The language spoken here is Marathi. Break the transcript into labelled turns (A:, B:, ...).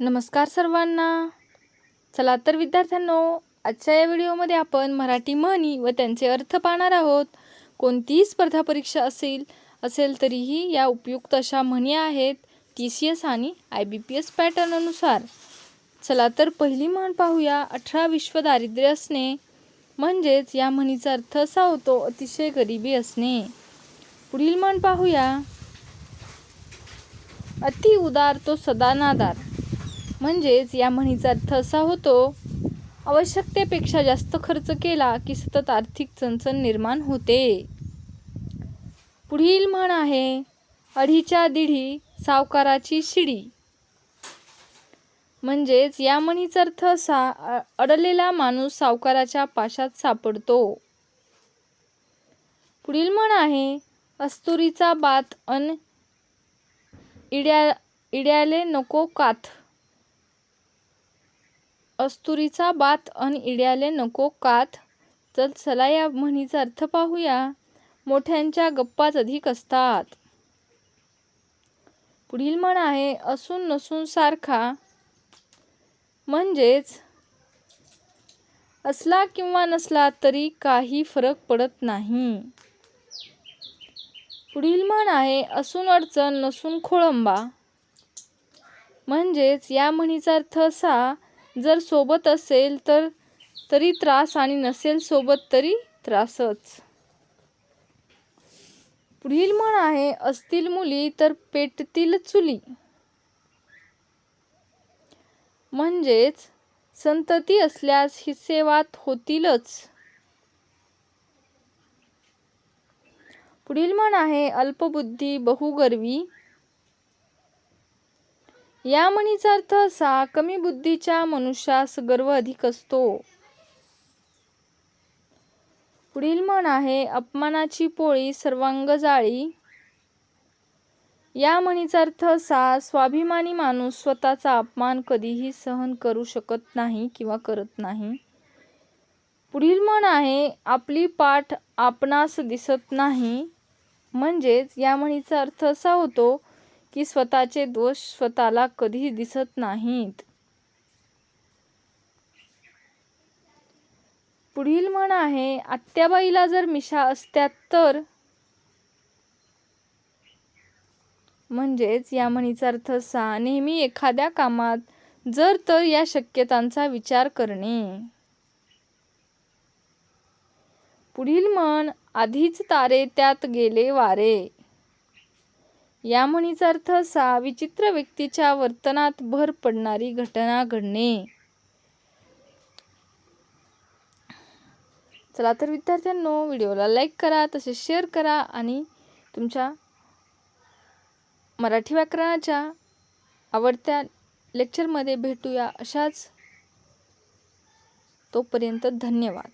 A: नमस्कार सर्वांना. चला तर विद्यार्थ्यांनो आजच्या या व्हिडिओमध्ये आपण मराठी म्हणी व त्यांचे अर्थ पाहणार आहोत. कोणतीही स्पर्धा परीक्षा असेल असेल तरीही या उपयुक्त अशा म्हणी आहेत टी सी एस आणि आय बी पी एस पॅटर्ननुसार चला तर पहिली म्हण पाहूया अठरा विश्व दारिद्र्य असणे. म्हणजेच या म्हणीचा अर्थ असा होतो अतिशय गरिबी असणे. पुढील म्हण पाहूया. अति उदार तो सदा नादार म्हणजेच या म्हणीचा अर्थ असा होतो आवश्यकतेपेक्षा जास्त खर्च केला की सतत आर्थिक चणचण निर्माण होते. पुढील म्हण आहे अढीच्या दिढी सावकाराची शिडी. म्हणजेच या म्हणीचा अर्थ असा अडलेला माणूस सावकाराच्या पाशात सापडतो. पुढील म्हण आहे अस्तुरीचा बात अन इड्या इड्याले नको काथ. अस्तुरीचा बात अन इड्याले नको कात. तर चला या म्हणीचा अर्थ पाहूया. मोठ्यांच्या गप्पाच अधिक असतात. पुढील म्हण आहे असून नसून सारखा. म्हणजेच असला किंवा नसला तरी काही फरक पडत नाही. पुढील म्हण आहे असून अडचण नसून खोळंबा. म्हणजेच या म्हणीचा अर्थ असा जर सोबत असेल तर तरी त्रास आणि नसेल सोबत तरी त्रासच. पुढील म्हण आहे असतील मुली तर पेटतील चुली. म्हणजेच संतती असल्यास हिस्सेवात होतीलच. पुढील म्हण आहे अल्पबुद्धी बहुगर्वी या म्हणीचा अर्थ असा कमी बुद्धीच्या मनुष्यास गर्व अधिक असतो. पुढील म्हण आहे अपमानाची पोळी सर्वांग जाळी. या म्हणीचा अर्थ असा स्वाभिमानी माणूस स्वतःचा अपमान कधीही सहन करू शकत नाही किंवा करत नाही. पुढील म्हण आहे आपली पाठ आपणास दिसत नाही. म्हणजेच या म्हणीचा अर्थ असा होतो की स्वतःचे दोष स्वतःला कधी दिसत नाहीत. पुढील म्हण आहे आत्याबाईला जर मिशा असत्यात तर? म्हणजेच या म्हणीचा अर्थ असा नेहमी एखाद्या कामात जर तर या शक्यतांचा विचार करणे. पुढील म्हण आधीच तारे त्यात गेले वारे. या म्हणीचा अर्थ असा विचित्र व्यक्तीच्या वर्तनात भर पडणारी घटना घडणे. चला तर विद्यार्थ्यांनो व्हिडिओला लाईक करा तसेच शेअर करा आणि तुमच्या मराठी व्याकरणाच्या आवडत्या लेक्चरमध्ये भेटूया अशाच तोपर्यंत धन्यवाद.